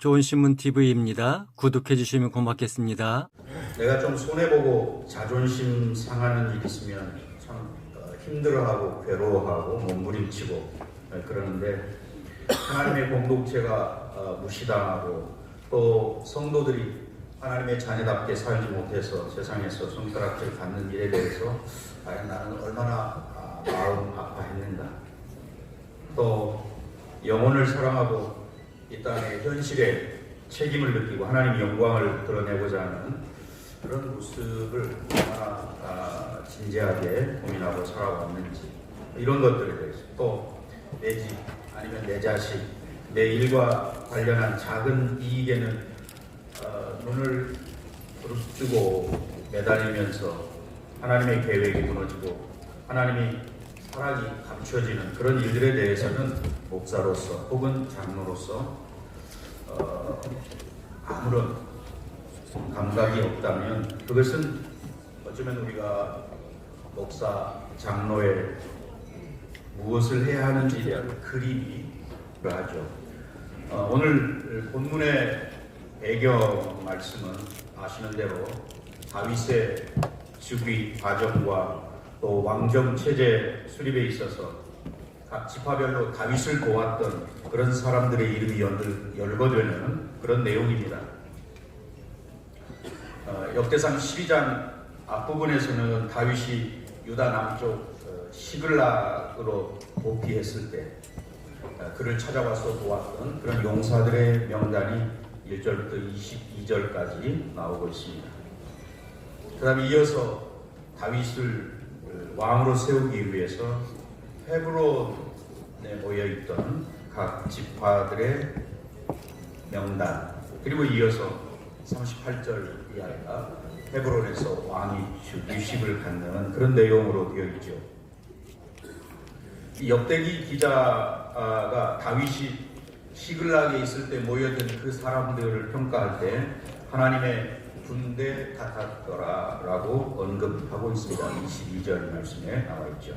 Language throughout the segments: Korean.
좋은 신문 TV입니다. 구독해 주시면 고맙겠습니다. 내가 좀 손해 보고 자존심 상하는 일 있으면 참 어, 힘들어하고 괴로워하고 몸부림치고 어, 그러는데 하나님의 공동체가 어, 무시당하고 또 성도들이 하나님의 자녀답게 살지 못해서 세상에서 손가락질 받는 일에 대해서 과연 나는 얼마나 아, 마음 아파했는가 또 영혼을 사랑하고 이 땅의 현실에 책임을 느끼고 하나님 영광을 드러내고자 하는 그런 모습을 얼마나 아, 진지하게 고민하고 살아왔는지 이런 것들에 대해서 또 내 집 아니면 내 자식 내 일과 관련한 작은 이익에는 어, 눈을 부릅뜨고 매달리면서 하나님의 계획이 무너지고 하나님이 사랑이 감춰지는 그런 일들에 대해서는 목사로서 혹은 장로로서 어, 아무런 감각이 없다면 그것은 어쩌면 우리가 목사 장로의 무엇을 해야 하는지에 대한 그림이 필요하죠. 어, 오늘 본문의 배경 말씀은 아시는 대로 다윗의 즉위 과정과 또 왕정 체제 수립에 있어서 각 지파별로 다윗을 도왔던 그런 사람들의 이름이 열- 열거되는 그런 내용입니다. 어, 역대상 12장 앞부분에서는 다윗이 유다 남쪽 어, 시글락으로 복귀했을 때 어, 그를 찾아와서 도왔던 그런 용사들의 명단이 1절부터 22절까지 나오고 있습니다. 그 다음에 이어서 다윗을 어, 왕으로 세우기 위해서 헤브론에 모여 있던 각 지파들의 명단 그리고 이어서 38절 이하가 헤브론에서 왕이 유식을 갖는 그런 내용으로 되어 있죠. 이 역대기 기자가 다윗이 시글락에 있을 때 모여든 그 사람들을 평가할 때 하나님의 군대 같았더라 라고 언급하고 있습니다. 22절 말씀에 나와 있죠.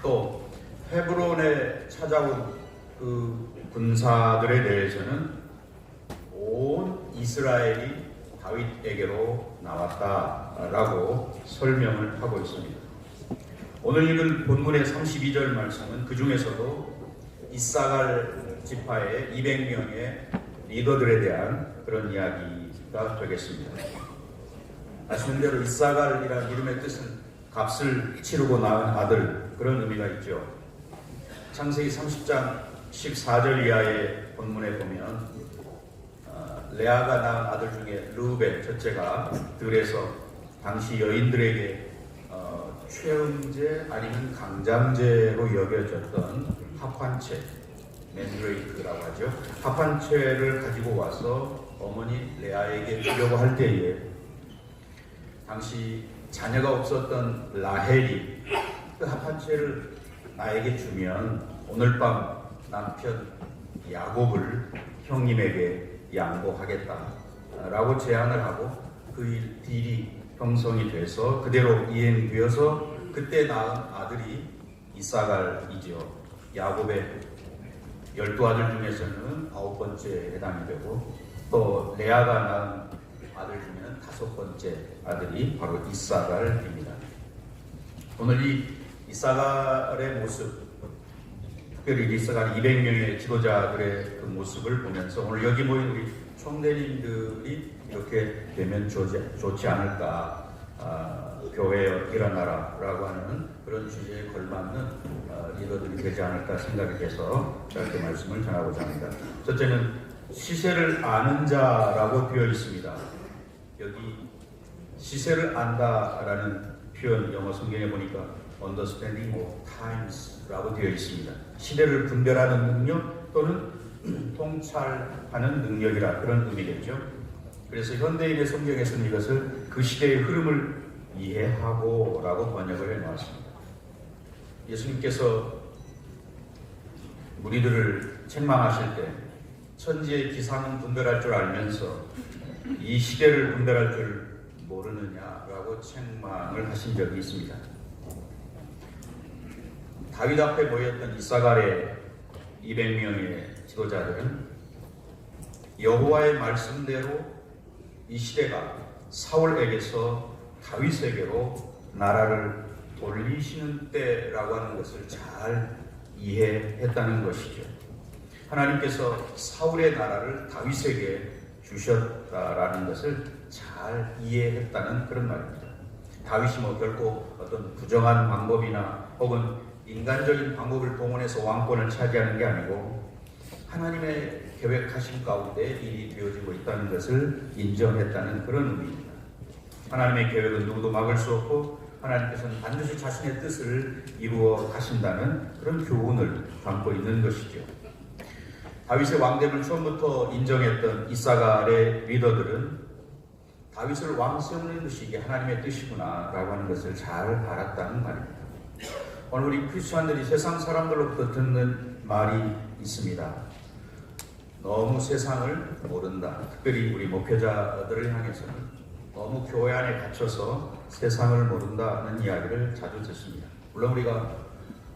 또 헤브론에 찾아온 그 군사들에 대해서는 온 이스라엘이 다윗에게로 나왔다라고 설명을 하고 있습니다. 오늘 읽은 본문의 32절 말씀은 그 중에서도 이사갈 지파의 200명의 리더들에 대한 그런 이야기 가 되겠습니다. 아시는 대로 이사갈이라는 이름의 뜻은 값을 치르고 낳은 아들 그런 의미가 있죠. 창세기 30장 14절 이하의 본문에 보면 어, 레아가 낳은 아들 중에 르우벤 첫째가 들에서 당시 여인들에게 어, 최은재 아니면 강장제로 여겨졌던 합환채 맨드레이크라고 하죠. 합환채를 가지고 와서 어머니 레아에게 주려고 할 때에 당시 자녀가 없었던 라헬이 그 합한채를 나에게 주면 오늘 밤 남편 야곱을 형님에게 양보하겠다라고 제안을 하고 그 일, 딜이 형성이 돼서 그대로 이행되어서 그때 낳은 아들이 이사갈이죠. 야곱의 열두 아들 중에서는 아홉 번째에 해당이 되고 또 레아가 낳은 아들 중에는 다섯 번째 아들이 바로 이사갈입니다. 오늘 이 이사갈의 모습, 특별히 이사갈 200명의 지도자들의 그 모습을 보면서 오늘 여기 모인 우리 총대님들이 이렇게 되면 좋지, 좋지 않을까. 아, 교회여 일어나라라고 하는 그런 주제에 걸맞는 어, 리더들이 되지 않을까 생각이 돼서 짧게 말씀을 전하고자 합니다. 첫째는 시세를 아는 자라고 되어 있습니다. 여기 시세를 안다라는 표현 영어 성경에 보니까 understanding of times라고 되어 있습니다. 시대를 분별하는 능력 또는 통찰하는 능력이라 그런 의미겠죠. 그래서 현대인의 성경에서는 이것을 그 시대의 흐름을 이해하고라고 번역을 해놓았습니다. 예수님께서 무리들을 책망하실 때 천지의 기상은 분별할 줄 알면서 이 시대를 분별할 줄 모르느냐라고 책망을 하신 적이 있습니다. 다윗 앞에 모였던 이사갈의 200명의 지도자들은 여호와의 말씀대로 이 시대가 사울에게서 다윗에게로 나라를 돌리시는 때라고 하는 것을 잘 이해했다는 것이죠. 하나님께서 사울의 나라를 다윗에게 주셨다라는 것을 잘 이해했다는 그런 말입니다. 다윗이 뭐 결코 어떤 부정한 방법이나 혹은 인간적인 방법을 동원해서 왕권을 차지하는 게 아니고 하나님의 계획하신 가운데 일이 되어지고 있다는 것을 인정했다는 그런 의미입니다. 하나님의 계획은 누구도 막을 수 없고 하나님께서는 반드시 자신의 뜻을 이루어 가신다는 그런 교훈을 담고 있는 것이죠. 다윗의 왕됨을 처음부터 인정했던 이사갈의 리더들은 다윗을 왕 세우는 것이 이게 하나님의 뜻이구나라고 하는 것을 잘 알았다는 말입니다. 오늘 우리 크리스천들이 세상 사람들로부터 듣는 말이 있습니다. 너무 세상을 모른다. 특별히 우리 목회자들을 향해서는 너무 교회 안에 갇혀서 세상을 모른다는 이야기를 자주 듣습니다. 물론 우리가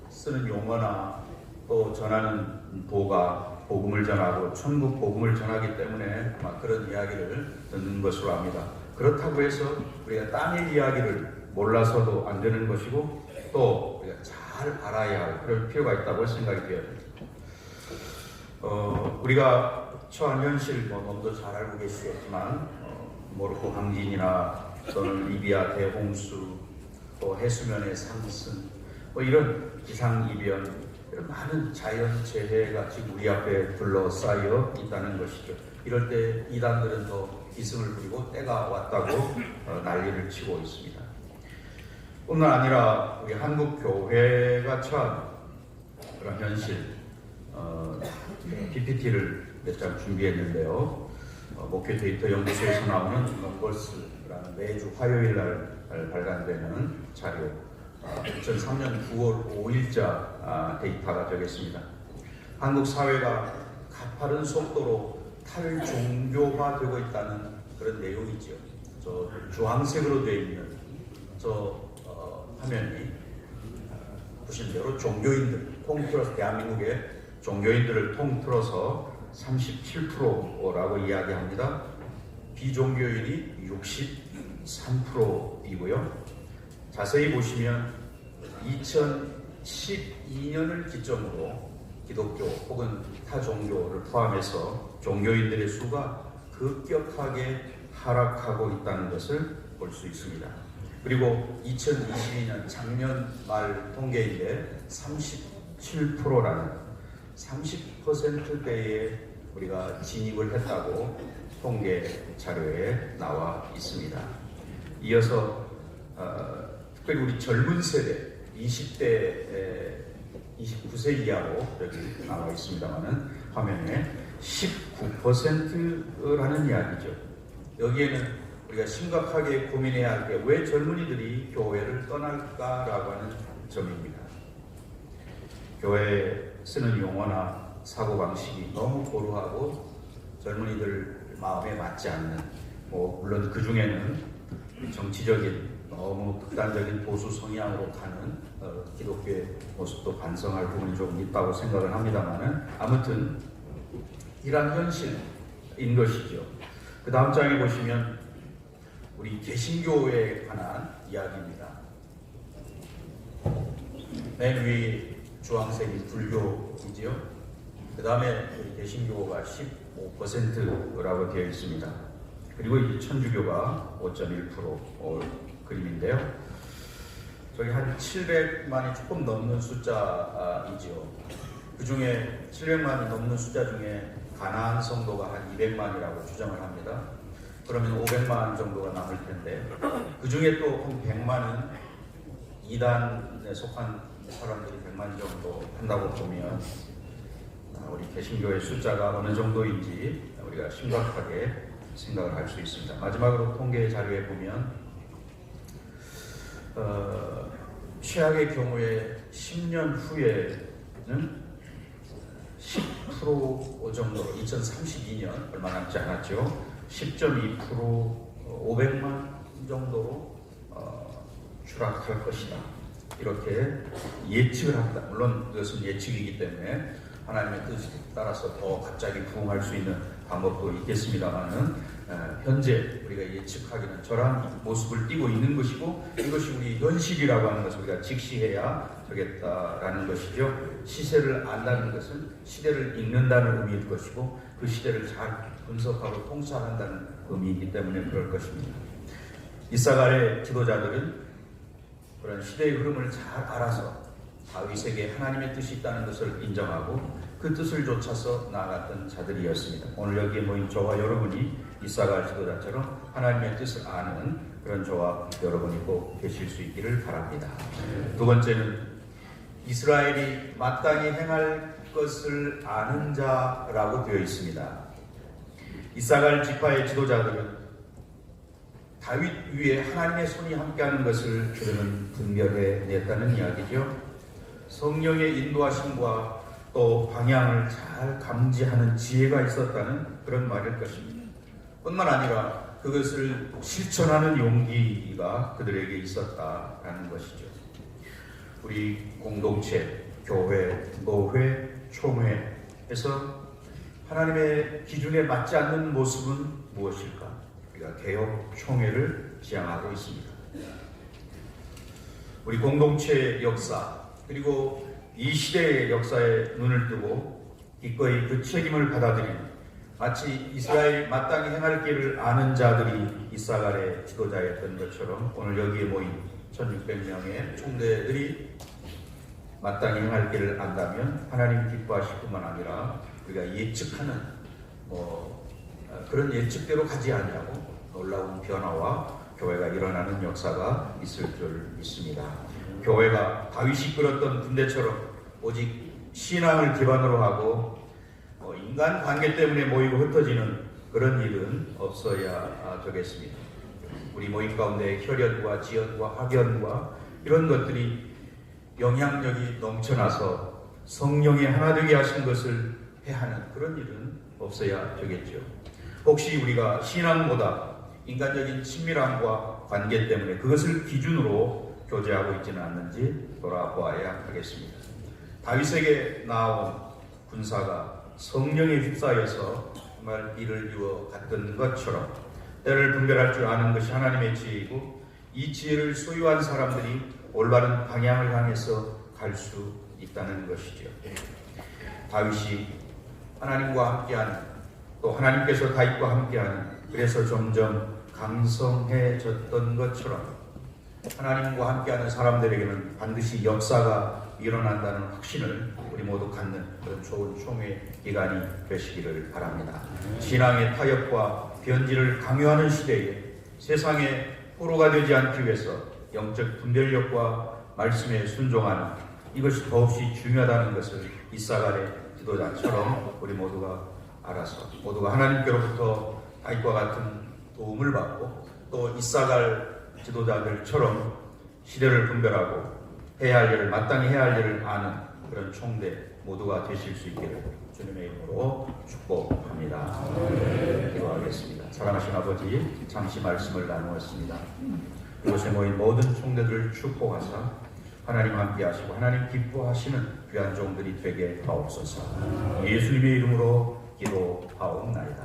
쓰는 용어나 또 전하는 보가 복음을 전하고 천국 복음을 전하기 때문에 아마 그런 이야기를 듣는 것으로 압니다. 그렇다고 해서 우리가 땅의 이야기를 몰라서도 안 되는 것이고 또 우리가 잘 알아야 할 그럴 필요가 있다고 생각이 되어요. 어, 우리가 처한 현실 뭐 너무도 잘 알고 계시겠지만 어, 모로코 강진이나 또는 리비아 대홍수 또 해수면의 상승 뭐 이런 기상 이변 이런 많은 자연 재해가 지금 우리 앞에 둘러싸여 있다는 것이죠. 이럴 때 이단들은 더 기승을 부리고 때가 왔다고 어, 난리를 치고 있습니다. 뿐만 아니라 우리 한국 교회가 처한 그런 현실 어, PPT를 몇 장 준비했는데요. 어, 목회 데이터 연구소에서 나오는 넘버스라는 매주 화요일 날 발간되는 자료. 어, 2003년 9월 5일자 아, 데이터가 되겠습니다. 한국 사회가 가파른 속도로 탈종교화 되고 있다는 그런 내용이죠. 저 주황색으로 되어 있는 저 어, 화면이 보신 대로 종교인들 통틀어서 대한민국의 종교인들을 통틀어서 37%라고 이야기합니다. 비종교인이 63%이고요. 자세히 보시면 2012년을 기점으로 기독교 혹은 타 종교를 포함해서 종교인들의 수가 급격하게 하락하고 있다는 것을 볼 수 있습니다. 그리고 2022년 작년 말 통계인데 37%라는 30%대에 우리가 진입을 했다고 통계 자료에 나와 있습니다. 이어서 어, 특별히 우리 젊은 세대 20대 29세 이하로 여기 나와 있습니다만은 화면에 19%라는 이야기죠. 여기에는 우리가 심각하게 고민해야 할 게 왜 젊은이들이 교회를 떠날까라고 하는 점입니다. 교회에 쓰는 용어나 사고 방식이 너무 고루하고 젊은이들 마음에 맞지 않는 뭐 물론 그 중에는 정치적인 너무 극단적인 보수 성향으로 가는 어, 기독교의 모습도 반성할 부분이 좀 있다고 생각을 합니다만은 아무튼 이러한 현실인 것이죠. 그 다음 장에 보시면 우리 개신교에 관한 이야기입니다. 맨 위에 주황색이 불교이지요. 그 다음에 우리 개신교가 15%라고 되어 있습니다. 그리고 이 천주교가 5.1% 그림인데요. 저기 한 700만이 조금 넘는 숫자이지요. 그 중에 700만이 넘는 숫자 중에 가나안 성도가 한 200만이라고 추정을 합니다. 그러면 500만 정도가 남을 텐데 그 중에 또 한 100만은 이단에 속한 사람들이 100만 정도 한다고 보면 우리 개신교의 숫자가 어느 정도인지 우리가 심각하게 생각을 할 수 있습니다. 마지막으로 통계 자료에 보면 어, 최악의 경우에 10년 후에는 10% 정도, 2032년 얼마 남지 않았죠. 10.2% 500만 정도로 어, 추락할 것이다. 이렇게 예측을 합니다. 물론 그것은 예측이기 때문에 하나님의 뜻에 따라서 더 갑자기 부응할 수 있는 방법도 있겠습니다만은 어, 현재 우리가 예측하기는 저런 모습을 띠고 있는 것이고 이것이 우리 현실이라고 하는 것을 우리가 직시해야 되겠다라는 것이죠. 시세를 안다는 것은 시대를 읽는다는 의미일 것이고 그 시대를 잘 분석하고 통찰한다는 의미이기 때문에 그럴 것입니다. 이사갈의 지도자들은 그런 시대의 흐름을 잘 알아서 다윗에게 하나님의 뜻이 있다는 것을 인정하고 그 뜻을 쫓아서 나아갔던 자들이었습니다. 오늘 여기에 모인 저와 여러분이 이사갈 지도자처럼 하나님의 뜻을 아는 그런 저와 여러분이 꼭 되실 수 있기를 바랍니다. 두 번째는 이스라엘이 마땅히 행할 것을 아는 자라고 되어 있습니다. 이사갈 지파의 지도자들은 다윗 위에 하나님의 손이 함께하는 것을 그들은 분별해 냈다는 이야기죠. 성령의 인도하심과 또 방향을 잘 감지하는 지혜가 있었다는 그런 말일 것입니다. 뿐만 아니라 그것을 실천하는 용기가 그들에게 있었다라는 것이죠. 우리 공동체, 교회, 노회, 총회에서 하나님의 기준에 맞지 않는 모습은 무엇일까? 우리가 개혁 총회를 지향하고 있습니다. 우리 공동체 역사 그리고 이 시대의 역사에 눈을 뜨고 기꺼이 그 책임을 받아들이는 마치 이스라엘 마땅히 행할 길을 아는 자들이 이사갈의 지도자였던 것처럼 오늘 여기에 모인 1600명의 총대들이 마땅히 행할 길을 안다면 하나님 기뻐하실 뿐만 아니라 우리가 예측하는 뭐 어, 그런 예측대로 가지 않냐고 놀라운 변화와 교회가 일어나는 역사가 있을 줄 믿습니다. 교회가 다윗이 끌었던 군대처럼 오직 신앙을 기반으로 하고 뭐 인간 관계 때문에 모이고 흩어지는 그런 일은 없어야 되겠습니다. 우리 모임 가운데 혈연과 지연과 학연과 이런 것들이 영향력이 넘쳐나서 성령이 하나 되게 하신 것을 해하는 그런 일은 없어야 되겠죠. 혹시 우리가 신앙보다 인간적인 친밀함과 관계 때문에 그것을 기준으로 교제하고 있지는 않는지 돌아보아야 하겠습니다. 다윗에게 나온 군사가 성령에 휩싸여서 정말 이를 이어 갔던 것처럼 때를 분별할 줄 아는 것이 하나님의 지혜이고 이 지혜를 소유한 사람들이 올바른 방향을 향해서 갈 수 있다는 것이죠. 다윗이 하나님과 함께하는 또 하나님께서 다윗과 함께하는 그래서 점점 강성해졌던 것처럼 하나님과 함께하는 사람들에게는 반드시 역사가 일어난다는 확신을 우리 모두 갖는 그런 좋은 총회 기간이 되시기를 바랍니다. 신앙의 타협과 변질을 강요하는 시대에 세상에 포로가 되지 않기 위해서 영적 분별력과 말씀에 순종하는 이것이 더없이 중요하다는 것을 이사갈의 지도자처럼 우리 모두가 알아서 모두가 하나님께로부터 다윗과 같은 도움을 받고 또 이사갈 지도자들처럼 시대를 분별하고 해야 할 일을 마땅히 해야 할 일을 아는 그런 총대 모두가 되실 수 있기를 주님의 이름으로 축복합니다. 기도하겠습니다. 사랑하신 아버지 잠시 말씀을 나누었습니다. 이곳에 모인 모든 총대들을 축복하사 하나님 함께 하시고 하나님 기뻐하시는 귀한 종들이 되게 하옵소서. 예수님의 이름으로 기도하옵나이다.